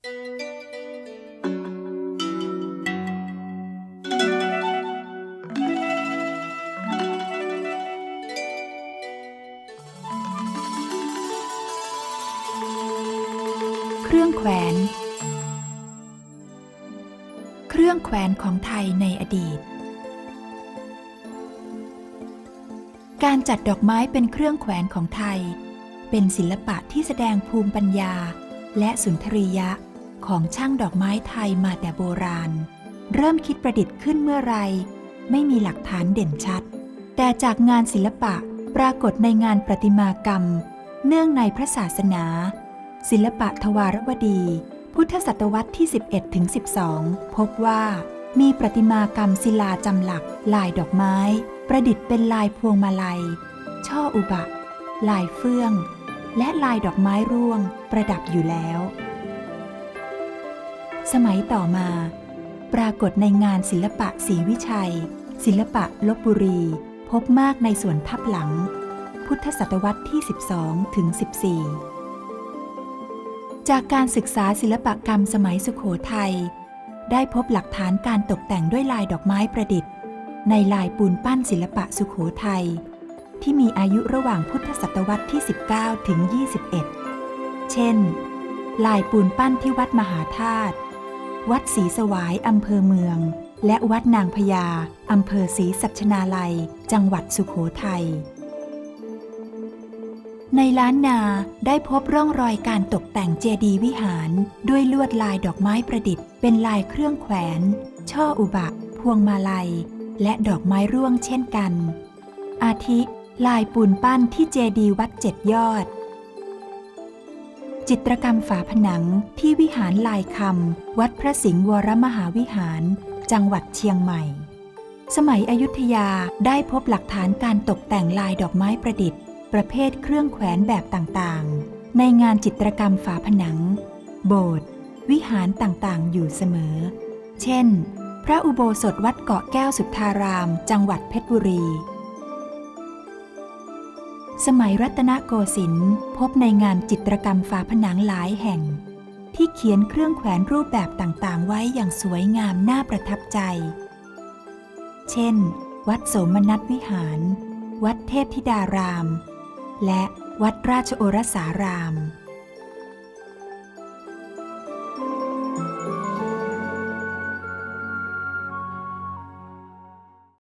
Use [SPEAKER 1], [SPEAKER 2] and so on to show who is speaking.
[SPEAKER 1] เครื่องแขวน เครื่องแขวนของไทยในอดีต การจัดดอกไม้เป็นเครื่องแขวนของไทย เป็นศิลปะที่แสดงภูมิปัญญาและสุนทรียะ ของช่างดอกไม้ไทยมาแต่โบราณ เริ่มคิดประดิษฐ์ขึ้นเมื่อไร ไม่มีหลักฐานเด่นชัด แต่จากงานศิลปะปรากฏในงานประติมากรรม เนื่องในพระศาสนา ศิลปะทวารวดี พุทธศตวรรษที่ 11ถึง12พบว่ามีประติมากรรมศิลาจำหลัก ลายดอกไม้ ประดิษฐ์เป็นลายพวงมาลัย ช่ออุบะ ลายเฟื่อง และลายดอกไม้ร่วง ประดับอยู่แล้ว สมัยต่อมา ปรากฏในงานศิลปะศรีวิชัย ศิลปะลบบุรี พบมากในส่วนทับหลัง พุทธศตวรรษที่ 12 ถึง 14 จากการศึกษาศิลปกรรมสมัยสุขโขทัยได้พบหลักฐานการตกแต่งด้วยลายดอกไม้ประดิษฐ์ ในลายปูนปั้นศิลปะสุขโขทัยที่มีอายุระหว่างพุทธศตวรรษที่ 19 ถึง 21 เช่น ลายปูนปั้นที่วัดมหาธาตุ วัดศรีสวายอำเภอเมือง และวัดนางพญาอำเภอศรีสัชนาลัย จังหวัดสุขโขทัย ในล้านนาได้พบร่องรอยการตกแต่งเจดีย์วิหาร ด้วยลวดลายดอกไม้ประดิษฐ์ เป็นลายเครื่องแขวน ช่ออุบะ พวงมาลัย และดอกไม้ร่วงเช่นกัน อาทิ ลายปูนปั้นที่เจดีย์วัดเจ็ดยอด จิตรกรรมฝาผนังที่วิหารลายคำวัดพระสิงห์วรมหาวิหาร จังหวัดเชียงใหม่ สมัยอยุธยาได้พบหลักฐานการตกแต่งลายดอกไม้ประดิษฐ์ ประเภทเครื่องแขวนแบบต่างๆ ในงานจิตรกรรมฝาผนัง โบสถ์วิหารต่างๆ อยู่เสมอ เช่น พระอุโบสถวัดเกาะแก้วสุทธาราม จังหวัดเพชรบุรี สมัยรัตนโกสินทร์พบในงานจิตรกรรมฝาผนังหลายแห่ง ที่เขียนเครื่องแขวนรูปแบบต่างๆ ไว้อย่างสวยงามน่าประทับใจ เช่น วัดโสมนัสวิหาร วัดเทพธิดาราม และวัดราชโอรสาราม